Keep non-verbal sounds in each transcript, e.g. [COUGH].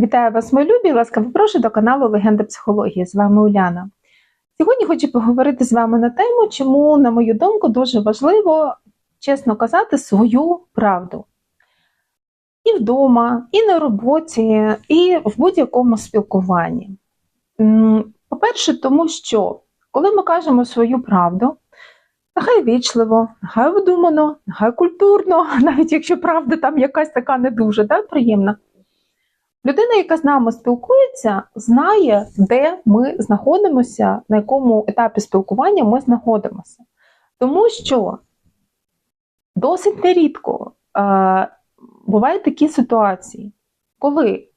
Вітаю вас, мої любі! Ласкаво прошу до каналу Легенда психології. З вами Уляна. Сьогодні хочу поговорити з вами на тему, чому, на мою думку, дуже важливо чесно казати свою правду. І вдома, і на роботі, і в будь-якому спілкуванні. По-перше, тому що коли ми кажемо свою правду, нехай вічливо, нехай вдумано, нехай культурно, [LAUGHS] навіть якщо правда там якась така не дуже да, приємна. Людина, яка з нами спілкується, знає, де ми знаходимося, на якому етапі спілкування ми знаходимося. Тому що досить нерідко е, бувають такі ситуації, коли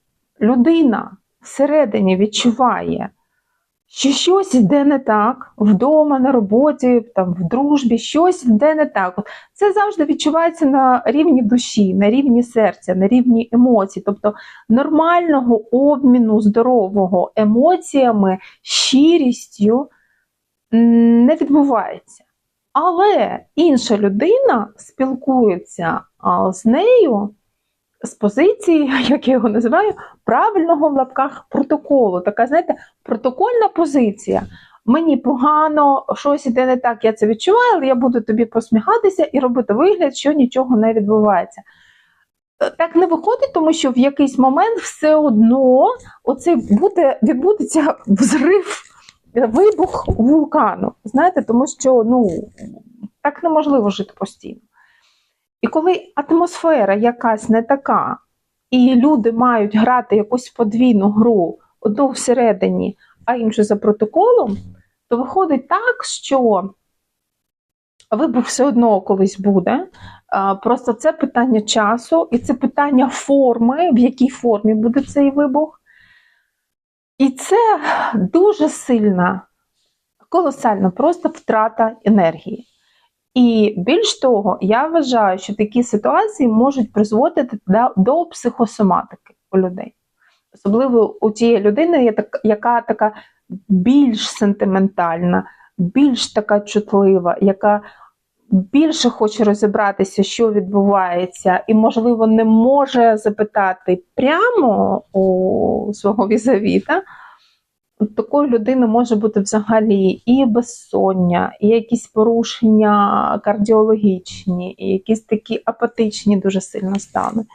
людина всередині відчуває, що щось йде не так вдома, на роботі, там, в дружбі, щось йде не так. От Це завжди відчувається на рівні душі, на рівні серця, на рівні емоцій, тобто нормального обміну здорового емоціями, щирістю не відбувається. Але інша людина спілкується з нею з позиції, [LAUGHS] як я його називаю, правильного в лапках протоколу. Така, знаєте, протокольна позиція. Мені погано, щось іде не так, я це відчуваю, але я буду тобі посміхатися і робити вигляд, що нічого не відбувається. Е, Так не виходить, тому що в якийсь момент все одно оце буде, відбудеться взрив, вибух вулкану. Знаєте, тому що ну, так неможливо жити постійно. І коли атмосфера якась не така, і люди мають грати якусь подвійну гру, одну всередині, а іншу за протоколом, то виходить так, що вибух все одно колись буде. Просто це питання часу, і це питання форми, в якій формі буде цей вибух. І це дуже сильна, колосальна просто втрата енергії. І більш того, я вважаю, що такі ситуації можуть призводити до, психосоматики у людей. Особливо у тієї людини, яка така більш сентиментальна, більш така чутлива, яка більше хоче розібратися, що відбувається, і, можливо, не може запитати прямо у свого візавіта. Такої людини може бути взагалі і безсоння, і якісь порушення кардіологічні, і якісь такі апатичні дуже сильно стани.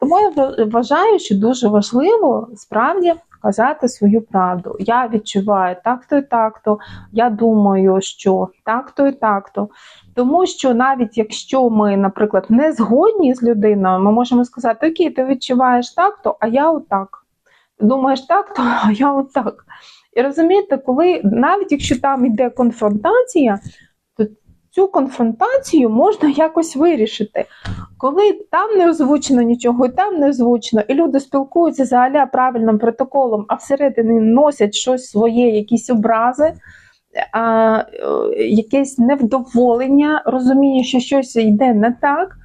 Тому я вважаю, що дуже важливо справді казати свою правду. Я відчуваю так-то і так-то, я думаю, що так-то і так-то. Тому що навіть якщо ми, наприклад, не згодні з людиною, ми можемо сказати, окей, ти відчуваєш так-то, а я отак. Думаєш так-то, [LAUGHS] а я отак. І розумієте, коли навіть якщо там йде конфронтація, то цю конфронтацію можна якось вирішити. Коли там не озвучено нічого, і там не озвучено, і люди спілкуються за аля правильним протоколом, а всередині носять щось своє, якісь образи, а, якесь невдоволення, розуміння, що щось йде не так,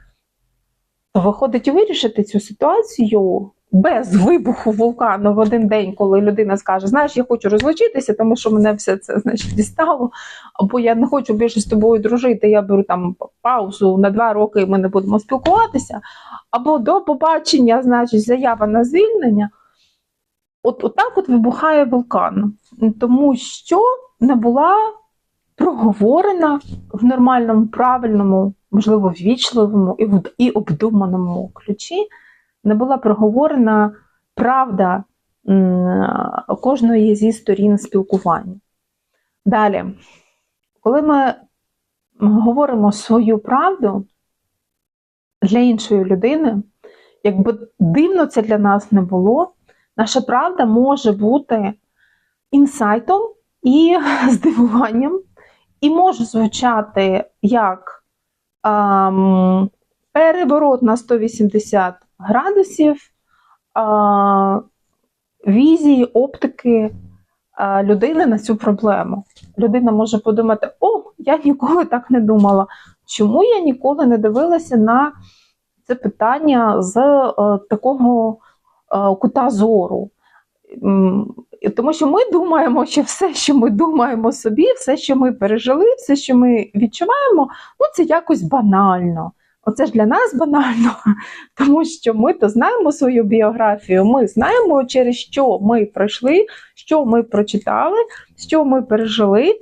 то виходить вирішити цю ситуацію без вибуху вулкану в один день, коли людина скаже, знаєш, я хочу розлучитися, тому що мене все це значить дістало, або я не хочу більше з тобою дружити, я беру там паузу на два роки, і ми не будемо спілкуватися, або до побачення, значить, заява на звільнення. От, от так от вибухає вулкан, тому що не була проговорена в нормальному, правильному, можливо, ввічливому і, і обдуманому ключі не була проговорена правда кожної зі сторін спілкування. Далі, коли ми говоримо свою правду для іншої людини, якби дивно це для нас не було, наша правда може бути інсайтом і [LAUGHS] здивуванням, і може звучати як ем, переворот на 180 градусів візії, оптики людини на цю проблему. Людина може подумати: о, я ніколи так не думала. Чому я ніколи не дивилася на це питання з такого кута зору? Тому що ми думаємо, що все, що ми думаємо собі, все, що ми пережили, все, що ми відчуваємо, ну це якось банально. Оце ж для нас банально, [LAUGHS] тому що ми то знаємо свою біографію, ми знаємо, через що ми пройшли, що ми прочитали, що ми пережили,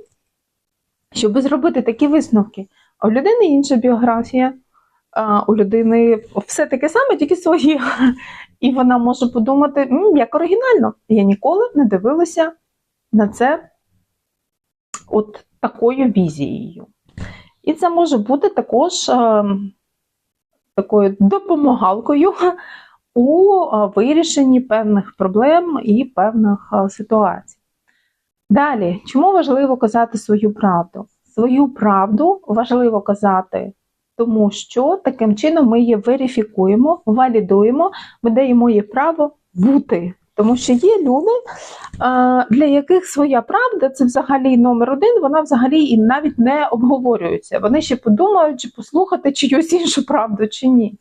щоб зробити такі висновки. А у людини інша біографія, а у людини все таке саме, тільки своє. І вона може подумати, «М, як оригінально. Я ніколи не дивилася на це от такою візією. І це може бути також е, такою допомагалкою [LAUGHS] у вирішенні певних проблем і певних ситуацій. Далі, чому важливо казати свою правду? Свою правду важливо казати, тому що таким чином ми її верифікуємо, валідуємо, ми даємо їй право бути. Тому що є люди, для яких своя правда це взагалі номер один, вона взагалі і навіть не обговорюється. Вони ще подумають, чи послухати чиюсь іншу правду, чи ні.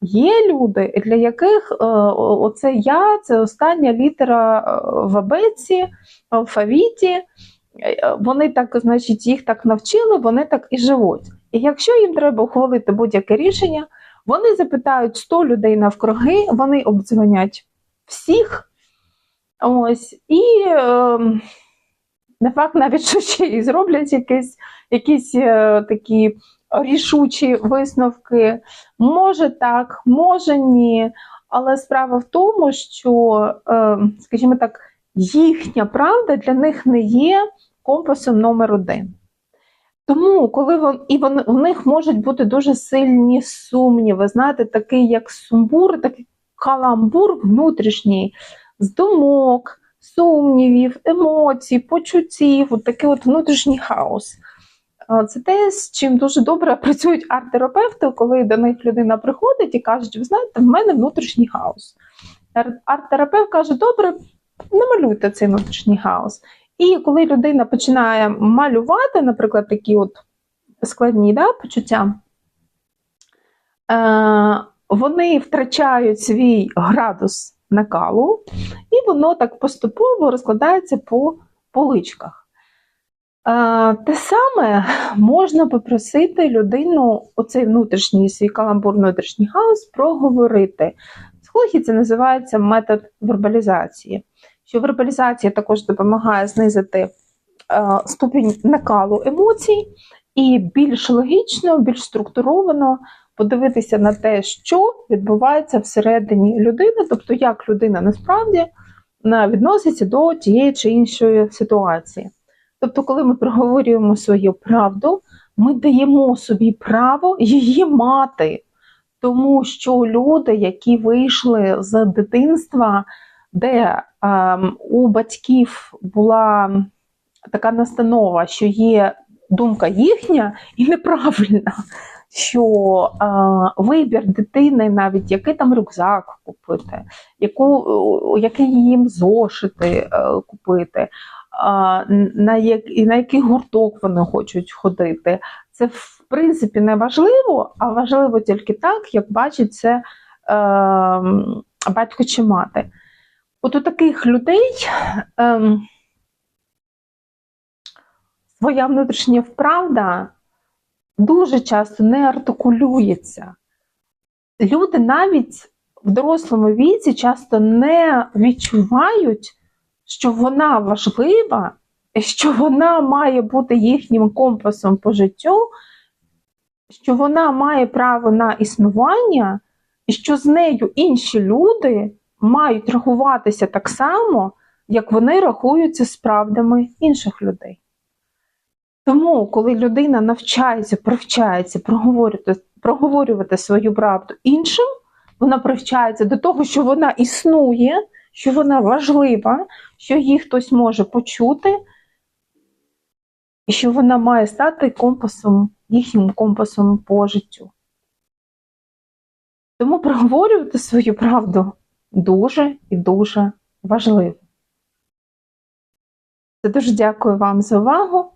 Є люди, для яких е, оце я, це остання літера е, в абеці, в алфавіті. Е, Вони так, значить, їх так навчили, вони так і живуть. І якщо їм треба ухвалити будь-яке рішення, вони запитають 100 людей навкруги, вони обдзвонять всіх. Ось, і не факт навіть, що ще і зроблять якісь, якісь е, такі рішучі висновки. Може так, може ні. Але справа в тому, що, е, скажімо так, їхня правда для них не є компасом номер один. Тому, коли вон, і вон, в них можуть бути дуже сильні сумніви, знаєте, такий як сумбур, такий каламбур внутрішній з думок, сумнівів, емоцій, почуттів, от такий от внутрішній хаос. Це те, з чим дуже добре [LAUGHS] працюють арт-терапевти, коли до них людина приходить і кажуть, ви знаєте, в мене внутрішній хаос. Арт-терапевт каже, добре, намалюйте цей внутрішній хаос. І коли людина починає малювати, наприклад, такі от складні да, почуття, е, вони втрачають свій градус накалу, і воно так поступово розкладається по поличках. Е, те саме можна попросити людину, оцей внутрішній свій каламбур, внутрішній хаос, проговорити. Психології це називається метод вербалізації. Що вербалізація також допомагає знизити е, ступінь накалу емоцій і більш логічно, більш структуровано подивитися на те, що відбувається всередині людини, тобто як людина насправді е, відноситься до тієї чи іншої ситуації. Тобто, коли ми проговорюємо свою правду, ми даємо собі право її мати, тому що люди, які вийшли з дитинства, де ем, у батьків була така настанова, що є думка їхня і неправильна, що е, вибір дитини, навіть який там рюкзак купити, яку, який їм зошити е, купити, а, на, як, і на який гурток вони хочуть ходити. Це в принципі не важливо, а важливо тільки так, як бачить це е, батько чи мати. От у таких людей е, своя внутрішня вправда дуже часто не артикулюється. Люди навіть в дорослому віці часто не відчувають, що вона важлива, що вона має бути їхнім компасом по життю, що вона має право на існування, і що з нею інші люди мають рахуватися так само, як вони рахуються з правдами інших людей. Тому, коли людина навчається, привчається проговорювати, проговорювати свою правду іншим, вона привчається до того, що вона існує, що вона важлива, що її хтось може почути, і що вона має стати компасом, їхнім компасом по життю. Тому проговорювати свою правду дуже і дуже важливо. Дуже дякую вам за увагу.